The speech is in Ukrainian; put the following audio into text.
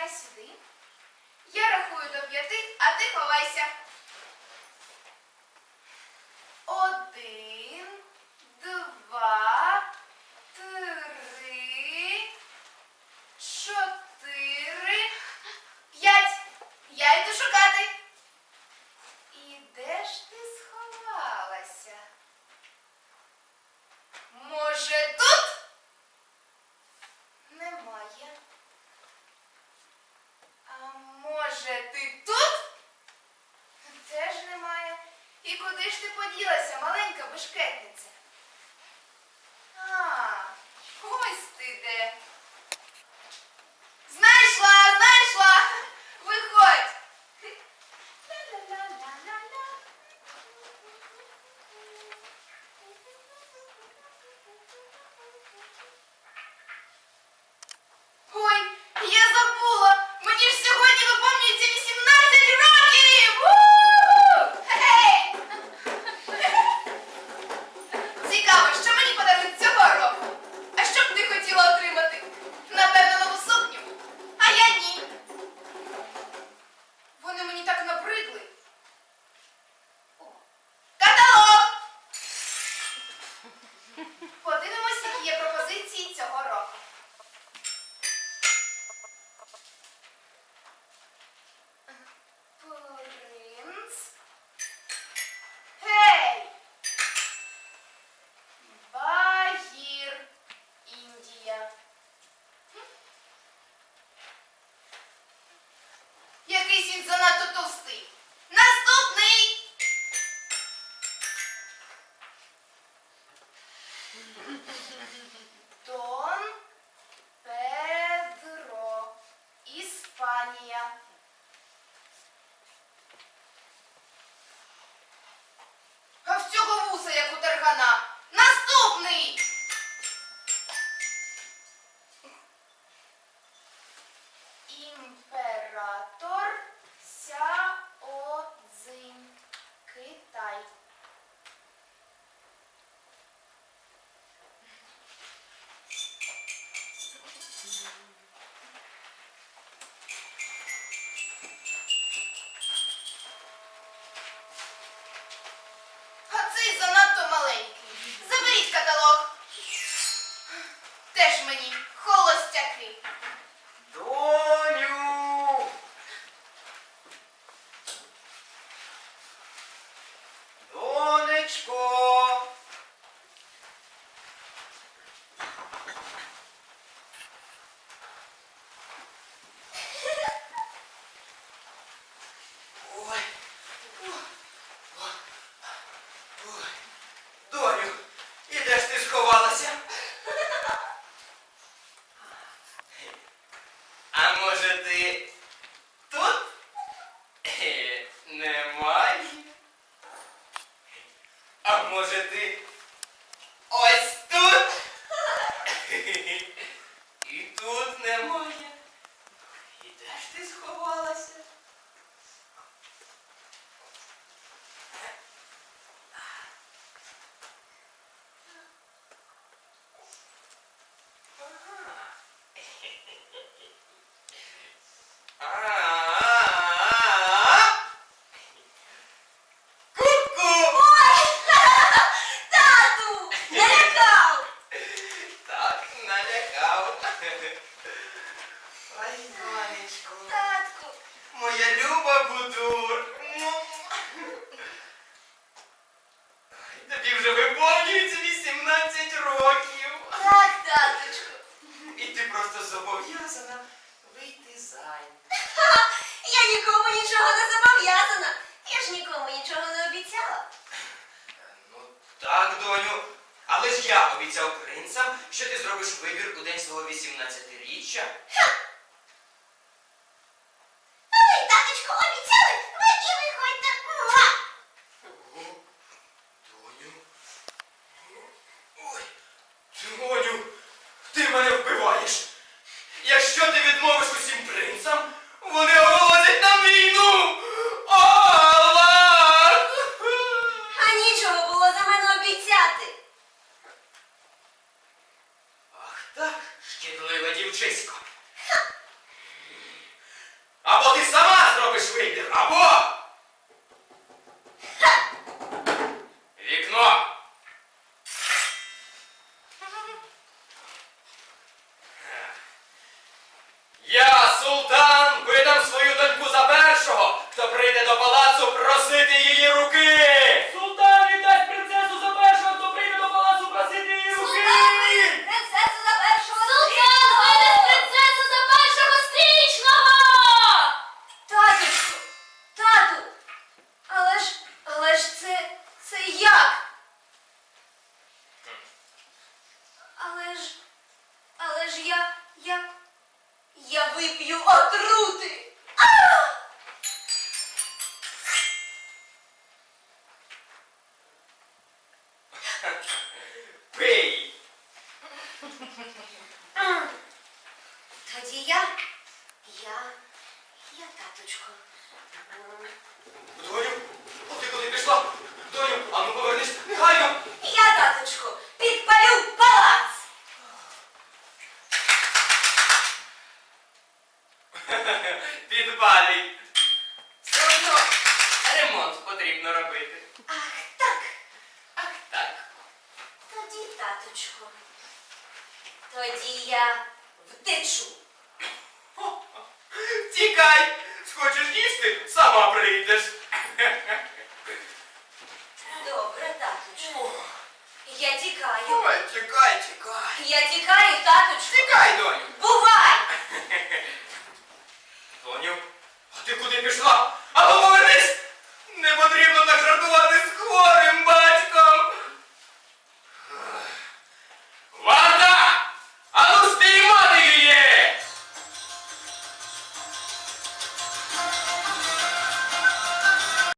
Сідай сюди. Я рахую до п'яти, а ти ховайся. Один, два, три, чотири, п'ять. Я йду шукати. І де ж ти сховалася? Може, тут? Немає. А може, ти тут? Теж немає. І куди ж ти поділася, маленька бешкетниця? А, ось ти де. Знайшла, знайшла. Виходь. Ой, я забула! どう？Теж зобов'язана вийти займ! Ха! Я нікому нічого не зобов'язана. Я ж нікому нічого не обіцяла. Ну так, доню. Але ж я обіцяв принцам, що ти зробиш вибір у день свого 18-річчя. Ви, таточку, обіцяли, ви і виходьте. Муа! Ого, Доню. Ой, Доню, ти мене вбиваєш. Якщо ти відмовиш усім принцам, султан видав свою доньку за першого, хто прийде до палацу просити її руки. Султан віддасть принцесу за першого, хто прийде до палацу просити її руки. Принцесу за першого Султан видасть принцесу за першого стрічного! Таточку, тату, але ж, але ж це, це як? Але ж, але ж я, я, я вип'ю отрути. А! Пий. Тоді я, я, М, Доню, а ти куди пішла? Доню, а ну повернись негайно. Я, таточко, підпалю палац. Підпалюй. Все одно ремонт потрібно робити. Ах, так. Ах так. Тоді, таточко. Тоді я втечу. Тікай! Схочеш їсти, сама прийдеш. Добре, таточку. Я тікаю. Ой, тікай, тікай. Я тікаю, таточко.